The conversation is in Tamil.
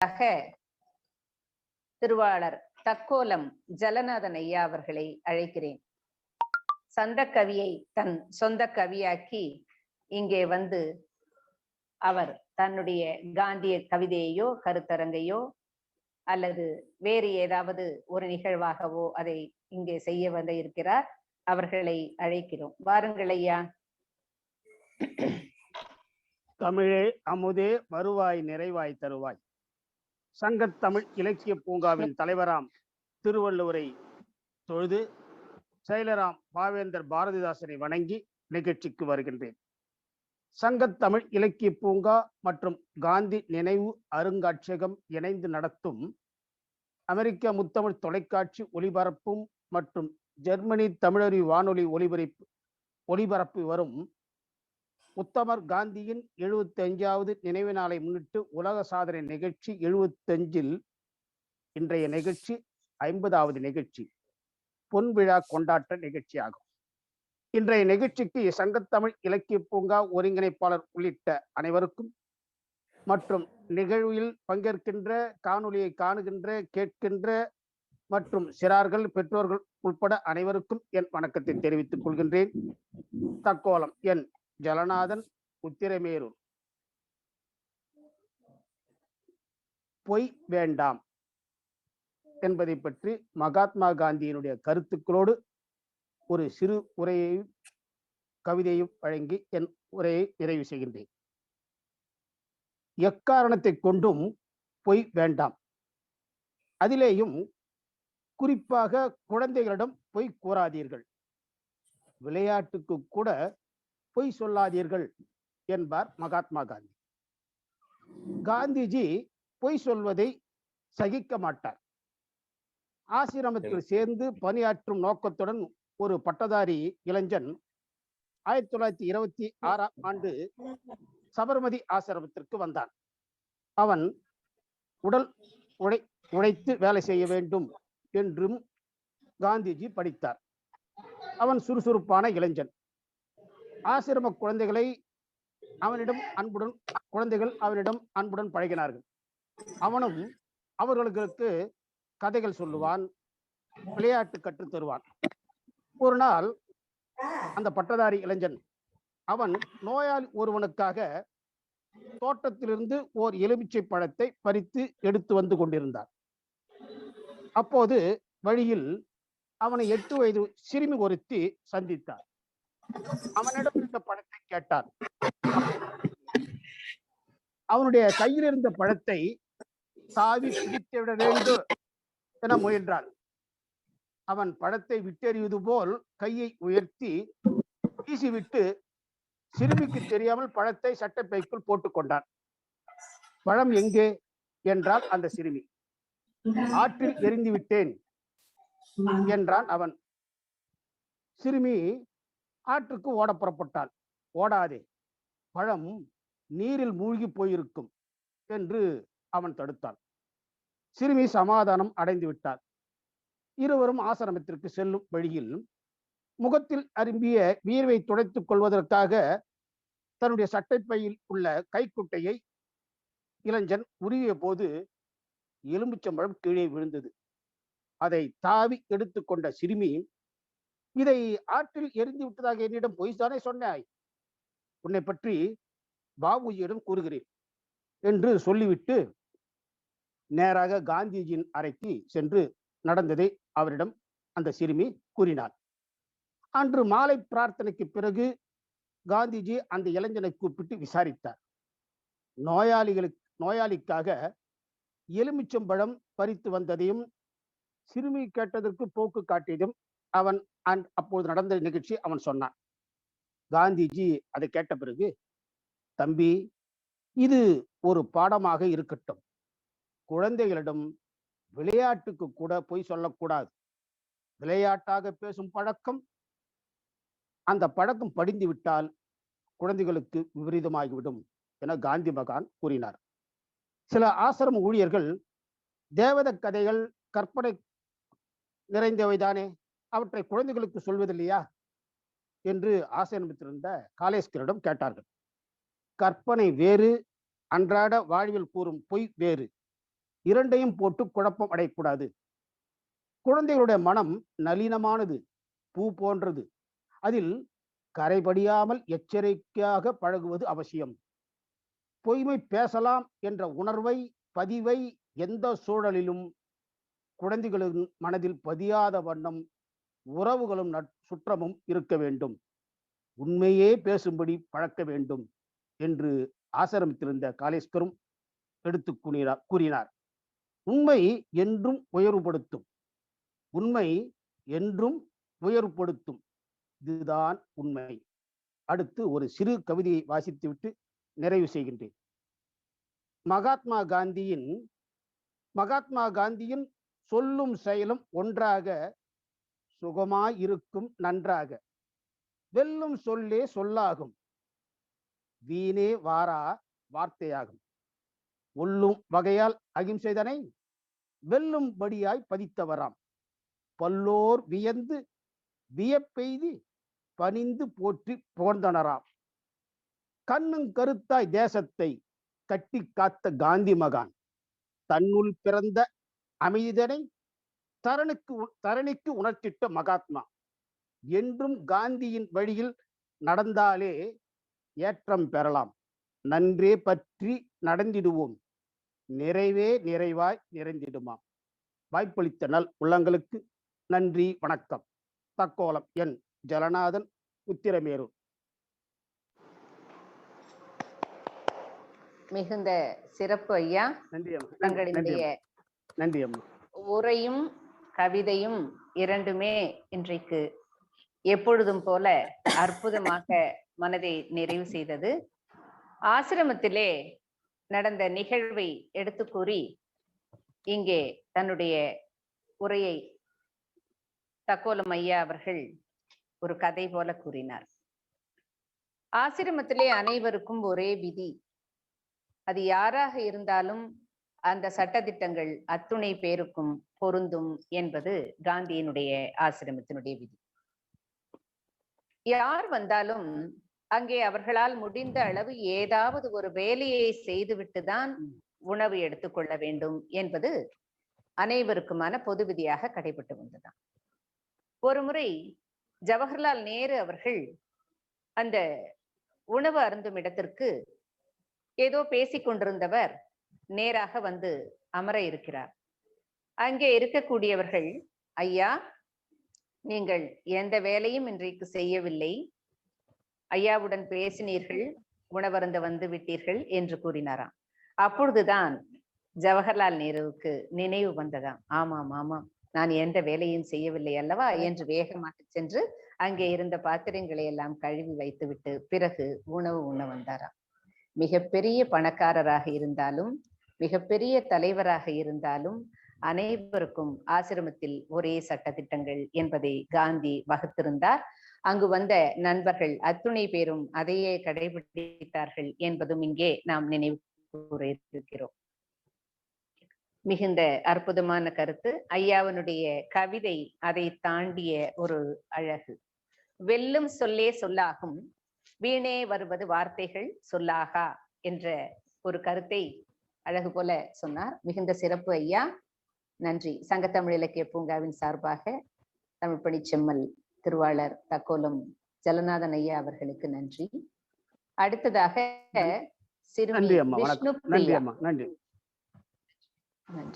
ஆக திருவாளர் தக்கோலம் ஜலநாதன் ஐயா அவர்களை அழைக்கிறேன். சந்த கவியை தன் சொந்த கவியாக்கி இங்கே வந்து அவர் தன்னுடைய காந்திய கவிதையையோ கருத்தரங்கையோ அல்லது வேறு ஏதாவது ஒரு நிகழ்வாகவோ அதை இங்கே செய்ய வந்த இருக்கிறார். அவர்களை அழைக்கிறோம். வாருங்கள் ஐயா. தமிழே அமுதே வருவாய் நிறைவாய் தருவாய். சங்கத்தமிழ் இலக்கிய பூங்காவின் தலைவராம் திருவள்ளுவரை தொழுது செயலராம் பாவேந்தர் பாரதிதாசனை வணங்கி நிகழ்ச்சிக்கு வருகின்றேன். சங்கத்தமிழ் இலக்கிய பூங்கா மற்றும் காந்தி நினைவு அருங்காட்சியகம் இணைந்து நடத்தும் அமெரிக்க முத்தமிழ் தொலைக்காட்சி ஒளிபரப்பும் மற்றும் ஜெர்மனி தமிழறி வானொலி ஒலிபரப்பு ஒளிபரப்பி வரும் உத்தமர் காந்தியின் எழுபத்தி அஞ்சாவது நினைவு நாளை முன்னிட்டு உலக சாதனை நிகழ்ச்சி எழுபத்தஞ்சில் இன்றைய நிகழ்ச்சி ஐம்பதாவது நிகழ்ச்சி. பொன் விழா கொண்டாட்ட நிகழ்ச்சியாகும். இன்றைய நிகழ்ச்சிக்கு சங்கத்தமிழ் இலக்கிய பூங்கா ஒருங்கிணைப்பாளர் உள்ளிட்ட அனைவருக்கும் மற்றும் நிகழ்வில் பங்கேற்கின்ற காணொலியை காணுகின்ற கேட்கின்ற மற்றும் சிறார்கள் பெற்றோர்கள் உட்பட அனைவருக்கும் என் வணக்கத்தை தெரிவித்துக் கொள்கின்றேன். தக்கோலம் என் ஜலநாதன் உத்திரமேரூர். பொய் வேண்டாம் என்பதை பற்றி மகாத்மா காந்தியினுடைய கருத்துக்களோடு ஒரு சிறு உரையையும் கவிதையும் வழங்கி என் உரையை நிறைவு செய்கின்றேன். எக்காரணத்தை கொண்டும் பொய் வேண்டாம். அதிலேயும் குறிப்பாக குழந்தைகளிடம் பொய் கூறாதீர்கள். விளையாட்டுக்கு கூட பொய் சொல்லாதீர்கள் என்பார் மகாத்மா காந்தி. காந்திஜி பொய் சொல்வதை சகிக்க மாட்டார். ஆசிரமத்தில் சேர்ந்து பணியாற்றும் நோக்கத்துடன் ஒரு பட்டதாரி இளைஞன் ஆயிரத்தி தொள்ளாயிரத்தி இருபத்தி ஆறாம் ஆண்டு சபர்மதி ஆசிரமத்திற்கு வந்தான். அவன் உடல் உழை உழைத்து வேலை செய்ய வேண்டும் என்றும் காந்திஜி படித்தார். அவன் சுறுசுறுப்பான இளைஞன். ஆசிரம குழந்தைகளை அவனிடம் அன்புடன் குழந்தைகள் அவனிடம் அன்புடன் பழகினார்கள். அவனும் அவர்களுக்கு கதைகள் சொல்லுவான் விளையாட்டு கற்றுத் தருவான். ஒரு நாள் அந்த பட்டதாரி இளைஞன் அவன் நோயாளி ஒருவனுக்காக தோட்டத்திலிருந்து ஓர் எலுமிச்சை பழத்தை பறித்து எடுத்து வந்து கொண்டிருந்தான். அப்போது வழியில் அவனை எட்டு வயது சிறுமி ஒருத்தி சந்தித்தார் அவனிடம் இருந்த பழத்தை கேட்டான். அவனுடைய கையில் இருந்த பழத்தை சாவி பிடித்து விட வேண்டும் என முயன்றான். அவன் பழத்தை விட்டெறிவது போல் கையை உயர்த்தி வீசிவிட்டு சிறுமிக்கு தெரியாமல் பழத்தை சட்டப்பைக்குள் போட்டுக் கொண்டான். பழம் எங்கே? என்றால் அந்த சிறுமி. ஆற்றில் எரிந்து விட்டேன் என்றான் அவன். சிறுமி ஆற்றுக்கு ஓட புறப்பட்டாள். ஓடாதே பழம் நீரில் மூழ்கி போயிருக்கும் என்று அவன் தடுத்தான் சிறுமி சமாதானம் அடைந்து விட்டார் இருவரும் ஆசிரமத்திற்கு செல்லும் வழியில் முகத்தில் அரும்பிய வீர்வை துடைத்துக் கொள்வதற்காக தன்னுடைய சட்டைப்பையில் உள்ள கைக்குட்டையை இளைஞன் உருவிய போது எலும்புச்சம்பழம் கீழே விழுந்தது. அதை தாவி எடுத்துக்கொண்ட சிறுமி இதை ஆற்றில் எரிந்து விட்டதாக என்னிடம் பொய் தானே சொன்னாய்? உன்னை பற்றி பாபுஜியிடம் கூறுகிறேன் என்று சொல்லிவிட்டு நேராக காந்திஜியின் அறைக்கு சென்று நடந்ததை அவரிடம் அந்த சிறுமி கூறினார் அன்று மாலை பிரார்த்தனைக்கு பிறகு காந்திஜி அந்த இளைஞனை கூப்பிட்டு விசாரித்தார். நோயாளிகளுக்கு நோயாளிக்காக எலுமிச்சம்பழம் பறித்து வந்ததையும் சிறுமி கேட்டதற்கு போக்கு காட்டியதும் அவன் அந் அப்போது நடந்த நிகழ்ச்சி அவன் சொன்னான். காந்திஜி அதை கேட்ட பிறகு தம்பி இது ஒரு பாடமாக இருக்கட்டும். குழந்தைகளிடம் விளையாட்டுக்கு கூட பொய் சொல்லக்கூடாது. விளையாட்டாக பேசும் பழக்கம். அந்த பழக்கம் படிந்து விட்டால் குழந்தைகளுக்கு விபரீதமாகிவிடும் என காந்தி மகான் கூறினார். சில ஆசிரம ஊழியர்கள் தேவத கதைகள் கற்பனை நிறைந்தவைதானே? அவற்றை குழந்தைகளுக்கு சொல்வதில்லையா? என்று ஆசிரமித்திருந்த காலேஸ்கரிடம் கேட்டார்கள். கற்பனை வேறு அன்றாட வாழ்வில் கூறும் பொய் வேறு. இரண்டையும் போட்டு குழப்பம் அடையக்கூடாது. குழந்தைகளுடைய மனம் நளினமானது பூ போன்றது. அதில் கரைபடியாமல் எச்சரிக்கையாக பழகுவது அவசியம். பொய்மை பேசலாம் என்ற உணர்வை பதிவை எந்த சூழலிலும் குழந்தைகளின் மனதில் பதியாத வண்ணம் உறவுகளும் நட்- சுற்றமும் இருக்க வேண்டும். உண்மையே பேசும்படி பழக்க வேண்டும் என்று ஆசிரமத்திலிருந்த காலேஸ்வரும் எடுத்து கூறினார் கூறினார். உண்மை என்றும் உயர்வுபடுத்தும். உண்மை என்றும் உயர்வுபடுத்தும். இதுதான் உண்மை. அடுத்து ஒரு சிறு கவிதையை வாசித்துவிட்டு நிறைவு செய்கின்றேன். மகாத்மா காந்தியின் மகாத்மா காந்தியின் சொல்லும் செயலும் ஒன்றாக சுகமாய் இருக்கும் நன்றாக. வெல்லும் சொல்லே சொல்லாகும். வீணே வாரா வார்த்தையாகும். ஒல்லும் வகையால் அகிம்சைதனை வெல்லும்படியாய் பதித்தவராம். பல்லோர் வியந்து வியப்பெய்தி பணிந்து போற்றி புகழ்ந்தனராம். கண்ணும் கருத்தாய் தேசத்தை கட்டி காத்த காந்தி மகான். தன்னுள் பிறந்த அமைதிதனை தரணுக்கு உ- தரணிக்கு உணர்த்திட்ட மகாத்மா என்றும் காந்தியின் வழியில் நடந்தாலே ஏற்றம் பெறலாம். நன்றே பற்றி நடந்திடுவோம். நிறைவே நிறைவாய் நிறைந்திடுமாம். வாய்ப்பளித்த நல் உள்ளங்களுக்கு நன்றி வணக்கம். தக்கோலம் என் ஜலநாதன் உத்திரமேரூர். மிகுந்த சிறப்பு ஐயா. நன்றி அம்மா உரையும் கவிதையும் இரண்டுமே இன்றைக்கு எப்பொழுதும் போல அற்புதமாக மனதை நிறைவு செய்தது. ஆசிரமத்திலே நடந்த நிகழ்வை எடுத்து கூறி இங்கே தன்னுடைய உரையை தக்கோலம் ஐயா அவர்கள் ஒரு கதை போல கூறினார். ஆசிரமத்திலே அனைவருக்கும் ஒரே விதி. அது யாராக இருந்தாலும் அந்த சட்டத்திட்டங்கள் அத்துணை பேருக்கும் பொருந்தும் என்பது காந்தியினுடைய ஆசிரமத்தினுடைய விதி. யார் வந்தாலும் அங்கே அவர்களால் முடிந்த அளவு ஏதாவது ஒரு வேலையை செய்துவிட்டு தான் உணவு எடுத்துக்கொள்ள வேண்டும் என்பது அனைவருக்குமான பொது விதியாக கடைபட்டு வந்ததாம் ஒரு முறை ஜவஹர்லால் நேரு அவர்கள் அந்த உணவு அருந்தும் இடத்திற்கு ஏதோ பேசிக் கொண்டிருந்தவர் நேராக வந்து அமர இருக்கிறார். அங்கே இருக்கக்கூடியவர்கள் ஐயா நீங்கள் எந்த வேலையும் இன்றைக்கு செய்யவில்லை. ஐயாவுடன் பேசினீர்கள் உணவருந்த வந்து விட்டீர்கள் என்று கூறினாராம். அப்பொழுதுதான் ஜவஹர்லால் நேருவுக்கு நினைவு வந்ததாம். ஆமாம் ஆமாம் நான் எந்த வேலையும் செய்யவில்லை அல்லவா? என்று வேகமாக சென்று அங்கே இருந்த பாத்திரங்களை எல்லாம் கழுவி வைத்துவிட்டு பிறகு உணவு உண்ண வந்தாராம். மிகப்பெரிய பணக்காரராக இருந்தாலும் மிகப்பெரிய தலைவராக இருந்தாலும் அனைவருக்கும் ஆசிரமத்தில் ஒரே சட்டத்திட்டங்கள் என்பதை காந்தி வகுத்திருந்தார். அங்கு வந்த நண்பர்கள் அத்துணை பேரும் அதையே கடைபிடித்தார்கள் என்பதும் இங்கே நாம் நினைவு கூற இருக்கிறோம். மிகுந்த அற்புதமான கருத்து. ஐயாவனுடைய கவிதை அதை தாண்டிய ஒரு அழகு. வெல்லும் சொல்லே சொல்லாகும் வீணே வருவது வார்த்தைகள் சொல்லாகா என்ற ஒரு கருத்தை அழகு போல சொன்னார். மிகுந்த சிறப்பு ஐயா. நன்றி. சங்கத்தமிழ் இலக்கிய பூங்காவின் சார்பாக தமிழ் பணி செம்மல் திருவாளர் தக்கோலம் ஜலநாதன் ஐயா அவர்களுக்கு நன்றி. அடுத்ததாக சிறுமி விஷ்ணு நன்றி.